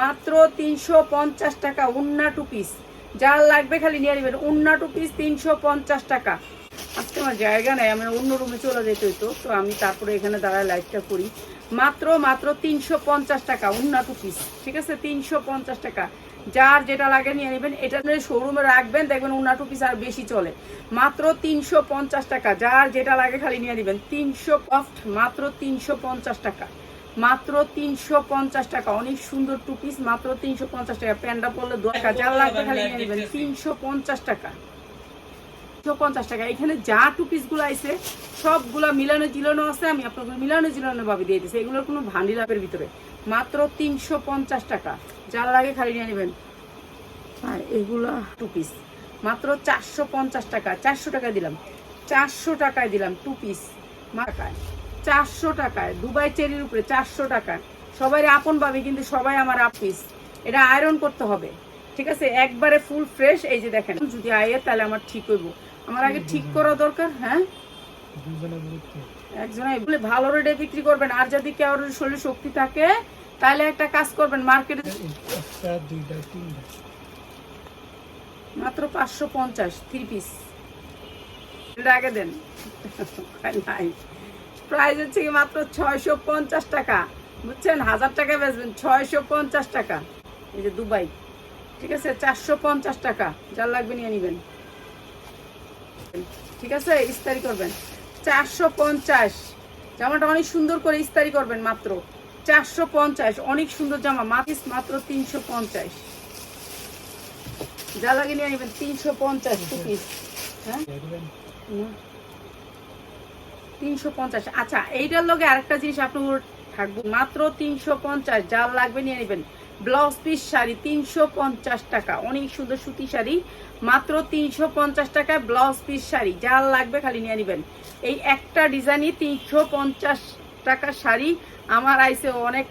মাত্র তিনশো পঞ্চাশ টাকা উন্না টু পিস যার লাগবে খালি নিয়ে নেবেন, উন্না টু পিস তিনশো পঞ্চাশ টাকা। আজকে আমার জায়গা নেই আমি অন্য রুমে চলে যেতে হইতো, তো আমি তারপরে এখানে দাঁড়ায় লাইটটা করি। মাত্র মাত্র তিনশো পঞ্চাশ টাকা উন্না টু পিস ঠিক আছে? তিনশো পঞ্চাশ টাকা। যার যেটা লাগে নিয়ে নেবেন, এটা শোরুমে রাখবেন, দেখবেন উন্না টু পিস আর বেশি চলে। মাত্র তিনশো পঞ্চাশ টাকা, যার যেটা লাগে খালি নিয়ে নেবেন, তিনশো মাত্র তিনশো পঞ্চাশ টাকা। মাত্র তিনশো পঞ্চাশ টাকা। অনেক সুন্দর টু পিস মাত্র তিনশো পঞ্চাশ টাকা। প্যান্ডা পড়লে দু টাকা। যার লাগবে খালি নিয়ে নেবেন। তিনশো পঞ্চাশ টাকা। তিনশো পঞ্চাশ টাকা। এখানে যা টু পিসগুলো আছে, সবগুলা মিলানো জিলানো আছে। আমি আপনাকে মিলানো জিলানো ভাবে দিয়ে দিচ্ছি এগুলোর কোনো ভান্ডি লাভের ভিতরে। মাত্র তিনশো পঞ্চাশ টাকা। যার লাগে খালি নিয়ে নেবেন। আর এগুলা টু পিস মাত্র চারশো পঞ্চাশ টাকা। চারশো টাকা দিলাম। চারশো টাকায় দিলাম টু পিস টাকায়। চারশো টাকায় দুবাই চেরির উপরে চারশো টাকা সবাই আপন পাবে কিন্তু সবাই আমার আপিস। এটা আয়রন করতে হবে ঠিক আছে? একবারে ফুল ফ্রেশ এই যে দেখেন যদি আয়ের তাহলে আমার ঠিক হইব। আমার আগে ঠিক করা দরকার হ্যাঁ? একজন বলে ভালো রেটে বিক্রি করবেন আর যদি শরীরে শক্তি থাকে তাহলে একটা কাজ করবেন মার্কেটে মাত্র পাঁচশো পঞ্চাশ থ্রি পিস এটা আগে দেন। নাই। প্রাইস হচ্ছে কি মাত্র ছয়শো পঞ্চাশ টাকা। বুঝছেন? হাজার টাকা বেচবেন ছয়শো পঞ্চাশ টাকা। এই যে দুবাই। ঠিক আছে? চারশো পঞ্চাশ টাকা। যার লাগবে নিয়ে নেবেন। ঠিক আছে? ইস্তারি করবেন। চারশো পঞ্চাশ। জামাটা অনেক সুন্দর করে ইস্তারি করবেন মাত্র। চারশো পঞ্চাশ। অনেক সুন্দর জামা। মাত্র মাত্র তিনশো পঞ্চাশ। যা লাগে নিয়ে নেবেন তিনশো পঞ্চাশ পিস হ্যাঁ? তিনশো পঞ্চাশ। আচ্ছা এইটার লগে আরেকটা জিনিস আপনার থাকব। মাত্র তিনশো পঞ্চাশ, যার লাগবে নিয়ে নেবেন। ব্লাউজ পিস শাড়ি, তিনশো পঞ্চাশ টাকা। অনেক সুন্দর সুতি শাড়ি। মাত্র তিনশো পঞ্চাশ টাকায় ব্লাউজ পিস শাড়ি। যার লাগবে খালি নিয়ে নেবেন। এই একটা ডিজাইনই তিনশো পঞ্চাশ টাকা শাড়ি। আমার আইসে অনেক